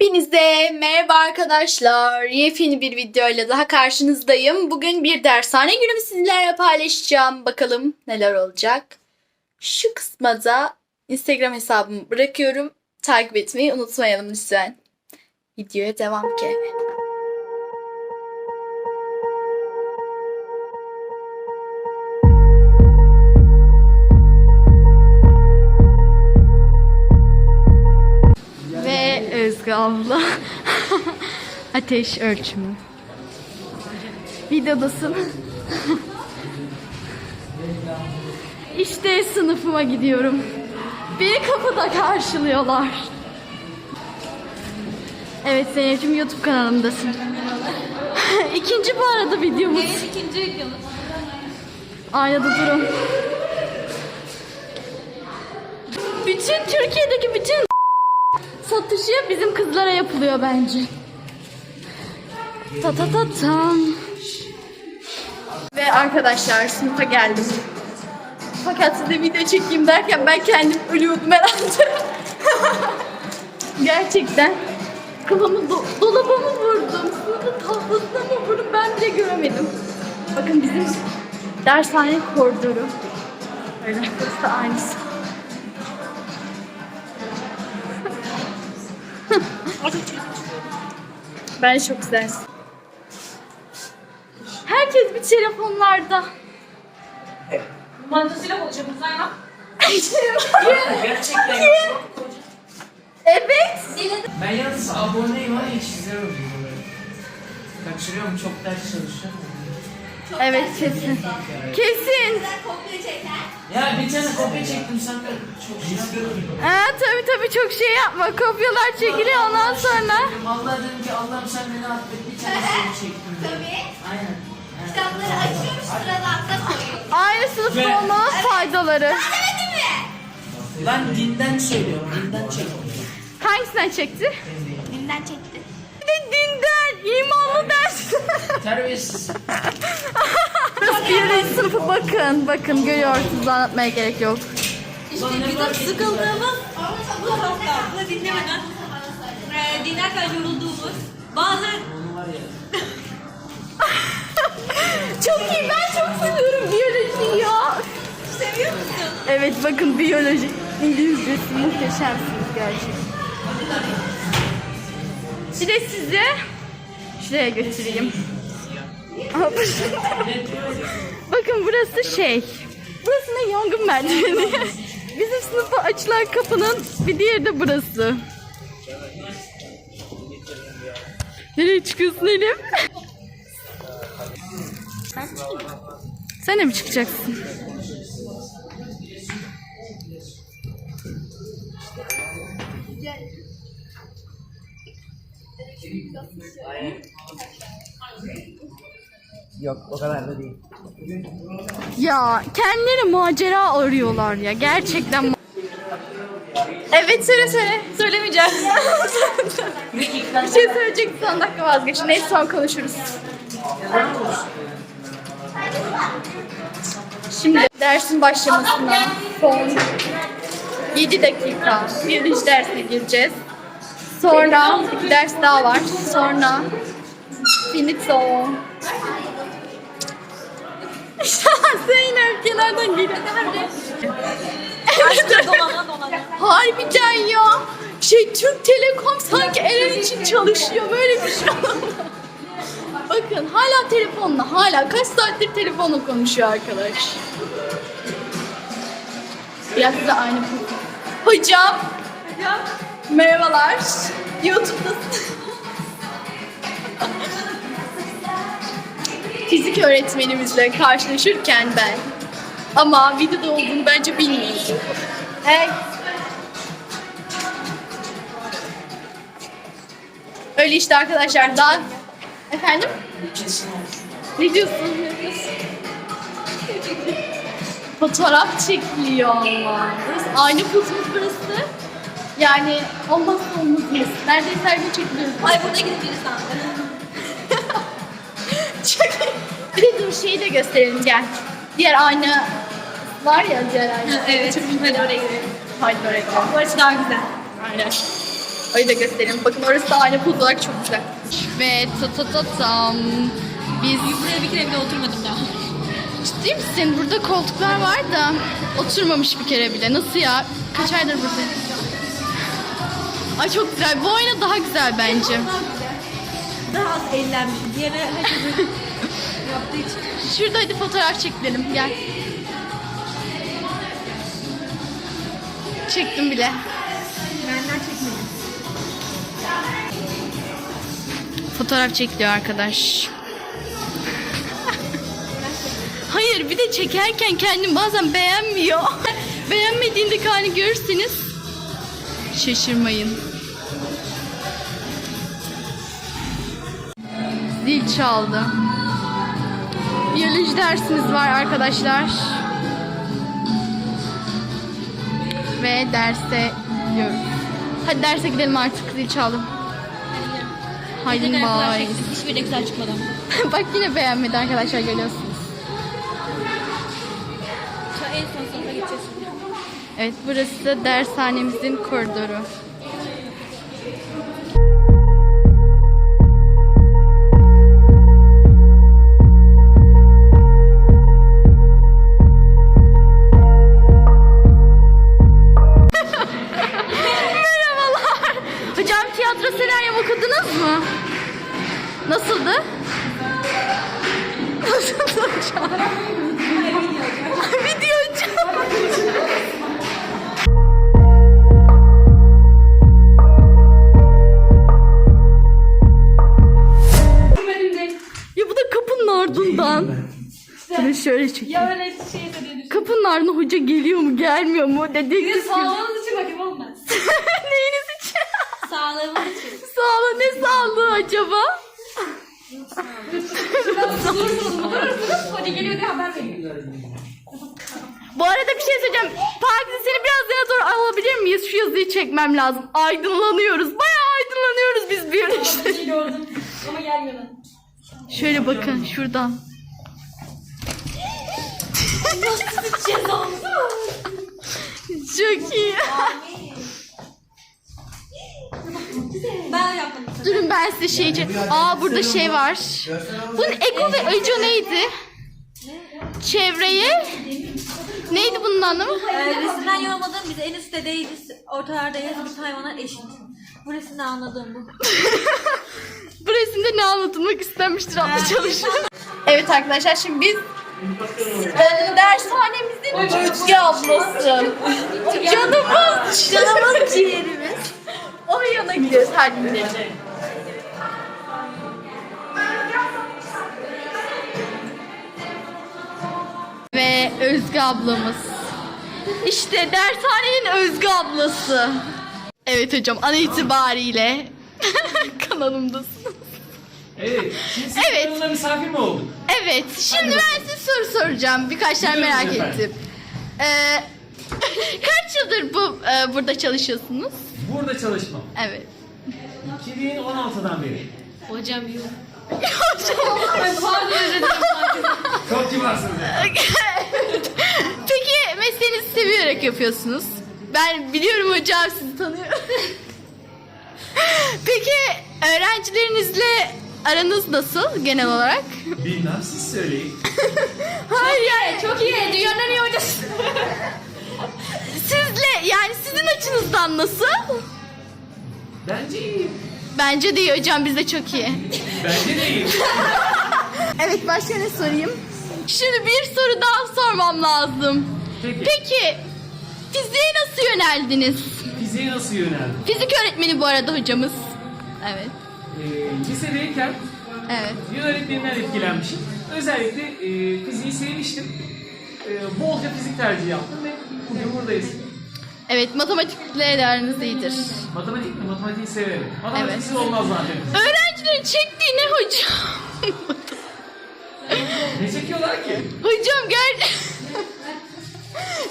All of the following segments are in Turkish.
Hepinize merhaba arkadaşlar. Yepyeni bir videoyla daha karşınızdayım. Bugün bir dershane günümü sizlerle paylaşacağım. Bakalım neler olacak. Şu kısma da Instagram hesabımı bırakıyorum. Takip etmeyi unutmayalım lütfen. Videoya devam ki. Özgü abla ateş ölçümü. Videodasın. işte sınıfıma gidiyorum. Beni kapıda karşılıyorlar. Evet Zeynep'ciğim YouTube kanalımdasın. İkinci bu arada videomuz. İkinci videomuz. Aynada durun. Bütün Türkiye'deki bütün satışı bizim kızlara yapılıyor bence. Ta ta ta tam. Ve arkadaşlar sınıfa geldim. Fakat size video çekeyim derken ben kendim ölüyordum herhalde. Gerçekten. Kafamı do- dolabımı vurdum. Sınıfın tahtasına mı vurdum ben bile göremedim. Bakın bizim dershane koridoru. Öyle. Burası da aynısı. Ben çok güzelsin. Herkes bir telefonlarda. Mantasıyla konuşalım Zayma. Gerçekten evet. Ben yalnız aboneyim ama hiç izlemiyorum bunları. Kaçırıyorum çok ders çalışıyorum. Evet kesin. Kesin. Ya bir tane kopya çektim sen de çok şey yapıyordun. Ha, tabii tabii çok şey yapma. Kopyalar çekiliyor ondan sonra. Allah dedim ki Allah'ım sen beni affet bir tane seni çektim. Tabii. Aynen. Kitapları açıyormuş sıradan koyuyor. Aynı sınıfta olmanın faydaları. Ben dinden söylüyorum, dinden çektim. Hangisinden çekti? Dinden çekti. Bir de dinden, imanlı ders. Terbiyesiz. Burası sınıfı bakın. Bakın görüyorsunuz anlatmaya gerek yok. İşte bizim sıkıldığımız bu hafta dinlemeden e, dinlerken yorulduğumuz bazı Çok iyi ben çok seviyorum biyoloji ya. seviyor musun? Evet bakın biyoloji İngilizcesi muhteşemsiniz gerçekten. Bir de size şuraya götüreyim. Bakın burası şey. Burası ne yangın merdiveni. Bizim sınıfa açılan kapının bir diğeri de burası. Nereye çıkıyorsun Elim? Sen de mi çıkacaksın? Yok o kadar da değil. Ya kendileri macera arıyorlar ya gerçekten. Evet söyle söyle. Söylemeyeceğim. Bir şey söyleyecek son dakika vazgeçin. Neyse son konuşuruz. Şimdi dersin başlamasına son 7 dakika birinci dersine gireceğiz. Sonra iki ders daha var. Sonra finito. Zeynep kenardan geliyor. Evet. Dolana dolana. Harbiden ya. Şey Türk Telekom sanki Eren için çalışıyor. Böyle bir şey. Bakın hala telefonla hala kaç saattir telefonla konuşuyor arkadaş. Biraz da aynı bu. Hocam. Merhabalar. YouTube'dasın. Fizik öğretmenimizle karşılaşırken ben ama videoda olduğunu bence bilmiyordum. Hey. Öyle işte arkadaşlar daha... Efendim? Ne diyorsun? Ne diyorsun? Fotoğraf çekiliyor ama. Aynı kutumuz burası. Yani olmazsa olmazımız. Neredeyse her gün çekiliyoruz. Ay burada gideceğiz sandım. Çok iyi. Bir de dur şeyi de gösterelim gel. Diğer ayna var ya diğer ayna. Evet. Çok. Hadi oraya gidelim. Hadi oraya gidelim. Burası daha güzel. Aynen. Orayı da göstereyim. Bakın orası da aynı poz olarak çok güzel. Ve ta ta ta tam. Biz Buraya bir kere bile oturmadım daha. ciddi misin? Burada koltuklar var da oturmamış bir kere bile. Nasıl ya? Kaç aydır burada? Ay çok güzel. Bu ayna daha güzel bence. Daha az eğlenmiş. Diğeri herkesin yaptığı için. Şurada hadi fotoğraf çekelim. Gel. Çektim bile. Benden çekmedim. Fotoğraf çekiliyor arkadaş. Hayır bir de çekerken kendim bazen beğenmiyor. Beğenmediğindeki halini görürseniz şaşırmayın. Zil çaldı. Biyoloji dersimiz var arkadaşlar. Ve derse gidiyoruz. Hadi derse gidelim artık zil çaldı. Haydi çektik. Hiçbir de güzel çıkmadı. Bak yine beğenmedi arkadaşlar görüyorsunuz. En son sınıfa geçeceğiz şimdi. Evet burası da dershanemizin koridoru. Şöyle şöyle çekeyim. Ya öyle şey de diye Kapının ardından hoca geliyor mu gelmiyor mu dedektif. Sağlığınız için bakayım olmaz. Neyiniz için? Sağlığımız için. Sağlığı ne sağlığı acaba? Hadi geliyor diye haber veriyor. Bu arada bir şey söyleyeceğim. Pakize seni biraz yana doğru alabilir miyiz? Şu yazıyı çekmem lazım. Aydınlanıyoruz. Bayağı aydınlanıyoruz biz bir işte. İyi gördüm. Ama gelmiyorlar. Şöyle bakın şuradan. Cezamız var. Çok iyi. Ben yaptım. Durun ben size şey için. Aa burada şey var. Bunun ego ve öco neydi? Çevreye Neydi bunun anlamı? Ee, resimden yorumladığım biz en üstte değiliz. Ortalardayız. Bütün hayvanlar eşit. Bu resimden anladığım bu. Bu resimde ne anlatılmak istenmiştir adlı çalışma. Evet arkadaşlar şimdi biz e, dershanemizin Özge ablası. Canımız. Canımız ciğerimiz. O yana gidiyoruz her gün. Ve Özge ablamız. İşte dershanenin Özge ablası. Evet hocam an itibariyle kanalımdasın. Evet. Şimdi siz Evet. yanına misafir mi olduk? Evet şimdi ben size soru soracağım. Birkaç tane Buyurun merak efendim. ettim. Ee, kaç yıldır bu e, burada çalışıyorsunuz? Burada çalışmam. Evet. 2016'dan beri. Hocam yok. Çok kibarsınız. Peki mesleğinizi seviyoruz yapıyorsunuz. Ben biliyorum hocam sizi tanıyorum. Peki öğrencilerinizle aranız nasıl genel olarak? Bilmem siz söyleyin. Hayır yani çok iyi. Dünyanın en iyi hocası. Sizle yani sizin açınızdan nasıl? Bence iyi. Bence de iyi hocam bizde çok iyi. Bence de iyi. Evet başka ne sorayım? Şimdi bir soru daha sormam lazım. Peki. Peki fiziğe nasıl yöneldiniz? Fiziğe nasıl yöneldin? Fizik öğretmeni bu arada hocamız. Evet. Ee, lisedeyken Evet. yön öğretmeninden etkilenmişim. Özellikle e, fiziği sevmiştim. E, bolca fizik tercih yaptım ve bugün buradayız. Evet matematikle de aranız iyidir. Matematik mi? Matematiği severim. Matematiksiz Evet. olmaz zaten. Öğrencilerin çektiği ne hocam? Ne çekiyorlar ki? hocam ger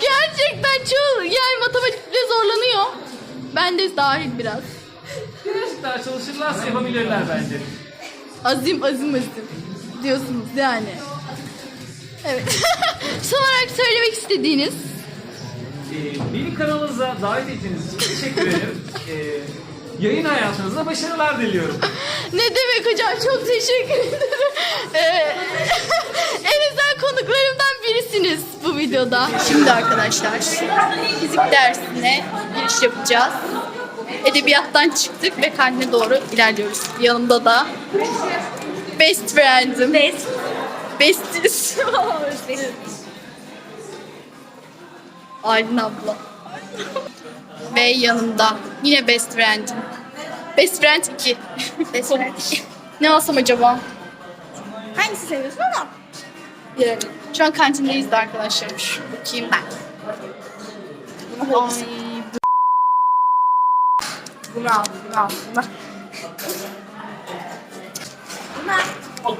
gerçekten çoğu yani matematikle zorlanıyor. Ben de dahil biraz. Daha çalışırlarsa yapabilirler bence. Azim azim azim diyorsunuz yani. Evet. Son olarak söylemek istediğiniz Ee, beni kanalınıza davet ettiğiniz için teşekkür ederim. Ee, yayın hayatınızda başarılar diliyorum. Ne demek hocam çok teşekkür ederim. Ee, en özel konuklarımdan birisiniz bu videoda. Şimdi arkadaşlar fizik dersine giriş yapacağız. Edebiyattan çıktık ve kendine doğru ilerliyoruz. Yanımda da best friend'im. Best. Besties. Aylin abla. Ve yanımda yine best friend'im. Best friend 2. Best friend 2. ne alsam acaba? Hangisi seviyorsun ama? Yani şu an kantindeyiz de arkadaşlar. Şu bakayım ben. Ay. Bunu al, bunu al. Bunu al.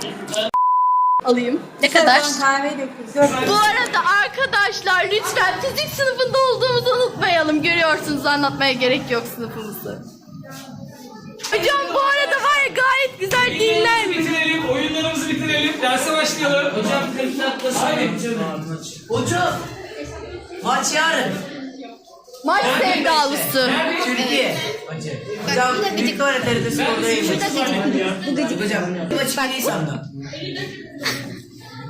Alayım. Ne kadar? Kahve döküyoruz. Bu arada arkadaşlar lütfen fizik sınıfında olduğumuzu unutmayalım. Görüyorsunuz anlatmaya gerek yok sınıfımızı. Hocam bu arada var ya gayet güzel dinler bitirelim, oyunlarımızı bitirelim, derse başlayalım. Hocam 40 dakika Haydi. Hocam maç yarın. Maç sevdalısı. Türkiye. Hocam büyük öğretmeninde spordayım. Hocam maçı Nisan'da.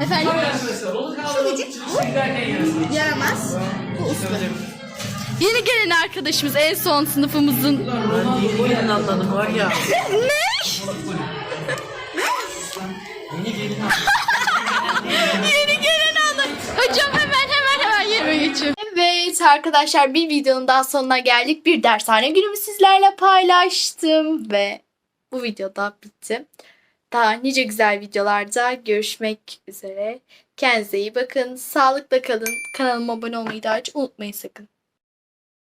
Efendim? Arkadaşlar, onu kaldıralım. Siz giderken yarın. Yaramaz. Yeni gelen arkadaşımız en son sınıfımızın. Ben yeni anladım var ya. ne? Yeni arkadaşlar bir videonun daha sonuna geldik. Bir dershane günümü sizlerle paylaştım ve bu videoda bitti. Daha nice güzel videolarda görüşmek üzere. Kendinize iyi bakın. Sağlıkla kalın. Kanalıma abone olmayı da hiç unutmayın sakın.